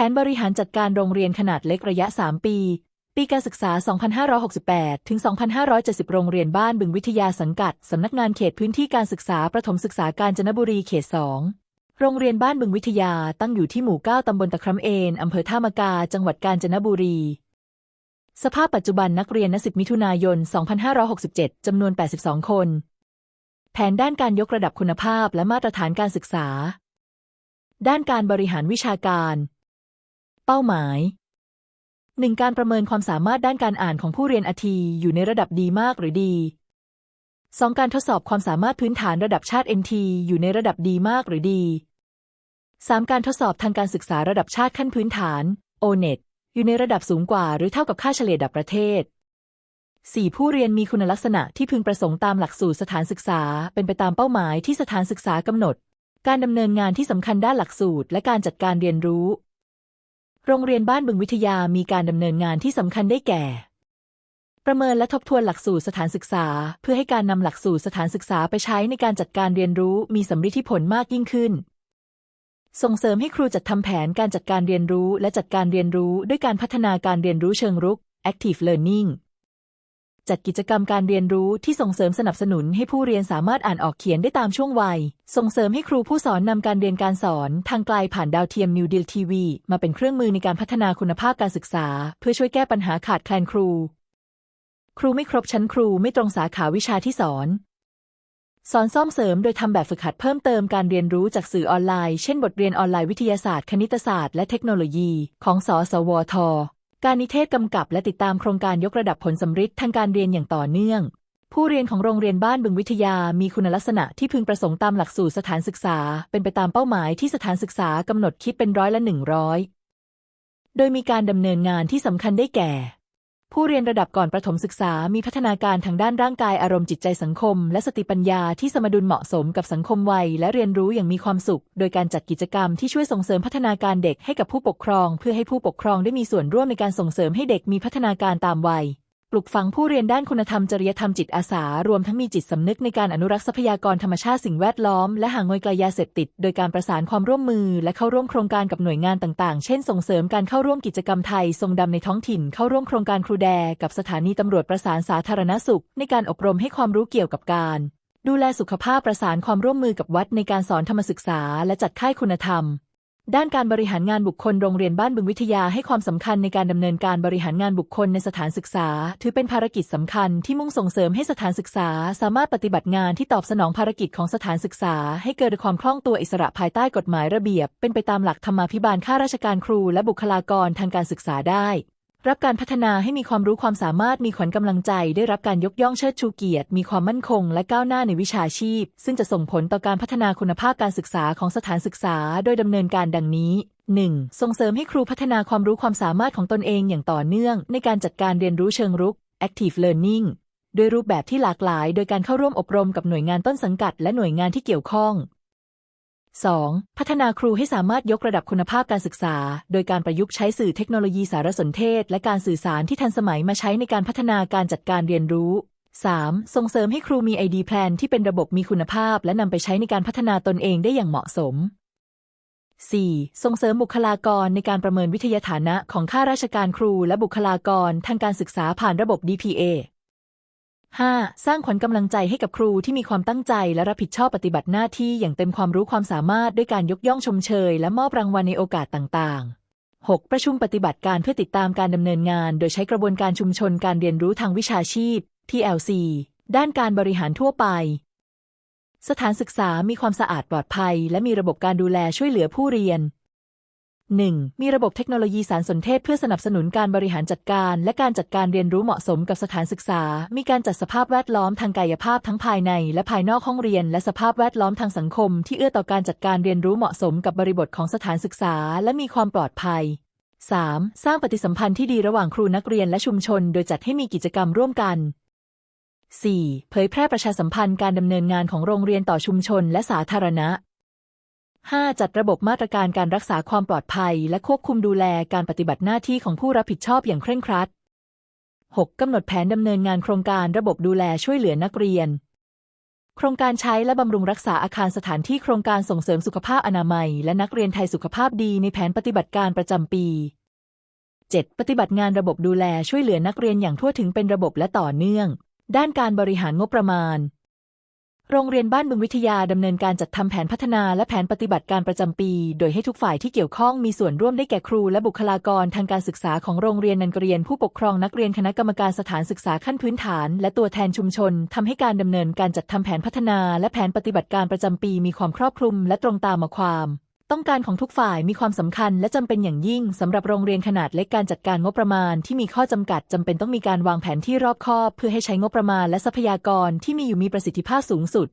ผนบริหารจัดการโรงเรียนขนาดเล็กระยะ 3 ปี ปีการศึกษา 2568 ถึง 2570 โรงเรียนบ้านบึงวิทยาสังกัด สำนักงานเขตพื้นที่การศึกษาประถมศึกษาการจนบุรีเขต 2 โรงเรียนบ้านบึงวิทยาตั้งอยู่ที่หมู่ 9 ตำบลตะคร้ำเอนอำเภอท่ามะกา จังหวัดกาญจนบุรี สภาพปัจจุบันนักเรียนณ10มิถุนายน 2567 จำนวน 82 คน แผนด้านการยกระดับคุณภาพและมาตรฐานการศึกษา ด้านการบริหารวิชาการ เป้าหมาย 1. การประเมินความสามารถด้านการอ่านของผู้เรียนอาทีอยู่ในระดับดีมากหรือดี 2. การทดสอบความสามารถพื้นฐานระดับชาติ NT อยู่ในระดับดีมากหรือดี 3. การทดสอบทางการศึกษาระดับชาติขั้นพื้นฐาน ONET อยู่ในระดับสูงกว่าหรือเท่ากับค่าเฉลี่ยดับประเทศ 4. ผู้เรียนมีคุณลักษณะที่พึงประสงค์ตามหลักสูตรสถานศึกษา เป็นไปตามเป้าหมายที่สถานศึกษากำหนด การดำเนินงานที่สำคัญด้านหลักสูตร และการจัดการเรียนรู้ โรงเรียนบ้านบึงวิทยามีการดำเนินงานที่สำคัญได้แก่ ประเมินและทบทวนหลักสูตรสถานศึกษา เพื่อให้การนำหลักสูตรสถานศึกษาไปใช้ในการจัดการเรียนรู้มีสำฤทธิผลมากยิ่งขึ้น ส่งเสริมให้ครูจัดทำแผนการจัดการเรียนรู้และจัดการเรียนรู้ด้วยการพัฒนาการเรียนรู้เชิงรุก active learning จัดกิจกรรมการเรียนรู้ที่ส่งเสริมสนับสนุนให้ผู้เรียนสามารถอ่านออกเขียนได้ตามช่วงวัย ส่งเสริมให้ครูผู้สอนนำการเรียนการสอนทางไกลผ่านดาวเทียม New Deal TV มาเป็นเครื่องมือในการพัฒนาคุณภาพการศึกษา เพื่อช่วยแก้ปัญหาขาดแคลนครู ครูไม่ครบชั้นครูไม่ตรงสาขาวิชาที่สอน สอนซ่อมเสริมโดยทำแบบฝึกหัดเพิ่มเติมการเรียนรู้จากสื่อออนไลน์ เช่น บทเรียนออนไลน์วิทยาศาสตร์ คณิตศาสตร์ และเทคโนโลยี ของสสวท การนิเทศกำกับและติดตามโครงการยกระดับผลสำฤทธิ์ทางการเรียนอย่างต่อเนื่อง ผู้เรียนของโรงเรียนบ้านบึงวิทยามีคุณลักษณะที่พึงประสงค์ตามหลักสูตรสถานศึกษา เป็นไปตามเป้าหมายที่สถานศึกษากำหนดคิดเป็นร้อยละหนึ่งร้อยโดยมีการดำเนินงานที่สำคัญได้แก่ ผู้เรียนระดับก่อนประถมศึกษามีพัฒนาการทางด้านร่างกายอารมณ์จิตใจสังคม และสติปัญญาที่สมดุลเหมาะสมกับสังคมวัย และเรียนรู้อย่างมีความสุข โดยการจัดกิจกรรมที่ช่วยส่งเสริมพัฒนาการเด็กให้กับผู้ปกครอง เพื่อให้ผู้ปกครองได้มีส่วนร่วมในการส่งเสริมให้เด็กมีพัฒนาการตามวัย ปลุกฝังผู้เรียนด้านคุณธรรมจริยธรรมจิตอาสา รวมทั้งมีจิตสำนึกในการอนุรักษ์ทรัพยากรธรรมชาติสิ่งแวดล้อม และห่างไกลไกลยาเสพติด โดยการประสานความร่วมมือ และเข้าร่วมโครงการกับหน่วยงานต่างๆ เช่น ส่งเสริมการเข้าร่วมกิจกรรมไทย ทรงดำในท้องถิ่น เข้าร่วมโครงการครูแดกับสถานีตำรวจประสานสาธารณสุข ในการอบรมให้ความรู้เกี่ยวกับการ ดูแลสุขภาพประสานความร่วมมือกับวัดในการสอนธรรมศึกษา และจัดค่ายคุณธรรม ด้านการบริหารงานบุคคลโรงเรียนบ้านบึงวิทยาให้ความสำคัญในการดำเนินการบริหารงานบุคคลในสถานศึกษา ถือเป็นภารกิจสำคัญที่มุ่งส่งเสริมให้สถานศึกษา สามารถปฏิบัติงานที่ตอบสนองภารกิจของสถานศึกษา ให้เกิดความคล่องตัวอิสระภายใต้กฎหมายระเบียบ เป็นไปตามหลักธรรมาภิบาลข้าราชการครูและบุคลากรทางการศึกษาได้ รับการพัฒนาให้มีความรู้ความสามารถมีขวัญกำลังใจ ได้รับการยกย่องเชิดชูเกียรติ มีความมั่นคง และก้าวหน้าในวิชาชีพ ซึ่งจะส่งผลต่อการพัฒนาคุณภาพการศึกษาของสถานศึกษา โดยดำเนินการดังนี้ 1. ส่งเสริมให้ครูพัฒนาความรู้ความสามารถของตนเองอย่างต่อเนื่อง ในการจัดการเรียนรู้เชิงรุก active learning โดยรูปแบบที่หลากหลาย โดยการเข้าร่วมอบรมกับหน่วยงานต้นสังกัด และหน่วยงานที่เกี่ยวข้อง 2. พัฒนาครูให้สามารถยกระดับคุณภาพการศึกษา โดยการประยุกต์ใช้สื่อเทคโนโลยีสารสนเทศ และการสื่อสารที่ทันสมัยมาใช้ในการพัฒนาการจัดการเรียนรู้ 3. ส่งเสริมให้ครูมี ID Plan ที่เป็นระบบมีคุณภาพ และนำไปใช้ในการพัฒนาตนเองได้อย่างเหมาะสม 4. ส่งเสริมบุคลากรในการประเมินวิทยาฐานะของข้าราชการครูและบุคลากรทางการศึกษาผ่านระบบ DPA 5. สร้างขวัญกำลังใจให้กับครูที่มีความตั้งใจ และรับผิดชอบปฏิบัติหน้าที่อย่างเต็มความรู้ความสามารถด้วยการยกย่องชมเชย และมอบรางวัลในโอกาสต่างๆ 6. ประชุมปฏิบัติการเพื่อติดตามการดำเนินงาน โดยใช้กระบวนการชุมชนการเรียนรู้ทางวิชาชีพ TLC ด้านการบริหารทั่วไป สถานศึกษามีความสะอาดปลอดภัย และมีระบบการดูแลช่วยเหลือผู้เรียน 1. มีระบบเทคโนโลยีสารสนเทศเพื่อสนับสนุนการบริหารจัดการ และการจัดการเรียนรู้เหมาะสมกับสถานศึกษา มีการจัดสภาพแวดล้อมทางกายภาพทั้งภายใน และภายนอกห้องเรียน และสภาพแวดล้อมทางสังคม ที่เอื้อต่อการจัดการเรียนรู้เหมาะสมกับบริบทของสถานศึกษา และมีความปลอดภัย 3. สร้างปฏิสัมพันธ์ที่ดีระหว่างครูนักเรียนและชุมชน โดยจัดให้มีกิจกรรมร่วมกัน 4. เผยแพร่ประชาสัมพันธ์การดำเนินงานของโรงเรียนต่อชุมชนและสาธารณะ 5. จัดระบบมาตรการการรักษาความปลอดภัย และควบคุมดูแลการปฏิบัติหน้าที่ของผู้รับผิดชอบอย่างเคร่งครัด 6. กำหนดแผนดำเนินงานโครงการระบบดูแลช่วยเหลือนักเรียน โครงการใช้และบำรุงรักษาอาคารสถานที่โครงการส่งเสริมสุขภาพอนามัย และนักเรียนไทยสุขภาพดีในแผนปฏิบัติการประจำปี 7. ปฏิบัติงานระบบดูแลช่วยเหลือนักเรียนอย่างทั่วถึงเป็นระบบและต่อเนื่อง ด้านการบริหารงบประมาณ โรงเรียนบ้านบึงวิทยาดำเนินการจัดทำแผนพัฒนาและแผนปฏิบัติการประจำปี โดยให้ทุกฝ่ายที่เกี่ยวข้องมีส่วนร่วมได้แก่ครูและบุคลากรทางการศึกษาของโรงเรียนนักเรียนผู้ปกครองนักเรียนคณะกรรมการสถานศึกษาขั้นพื้นฐาน และตัวแทนชุมชนทำให้การดำเนินการจัดทำแผนพัฒนาและแผนปฏิบัติการประจำปีมีความครอบคลุมและตรงตามมาความ ต้องการของทุกฝ่ายมีความสำคัญและจำเป็นอย่างยิ่งสำหรับโรงเรียนขนาดเล็กการจัดการงบประมาณที่มีข้อจำกัดจำเป็นต้องมีการวางแผนที่รอบคอบ เพื่อให้ใช้งบประมาณและทรัพยากรที่มีอยู่มีประสิทธิภาพสูงสุด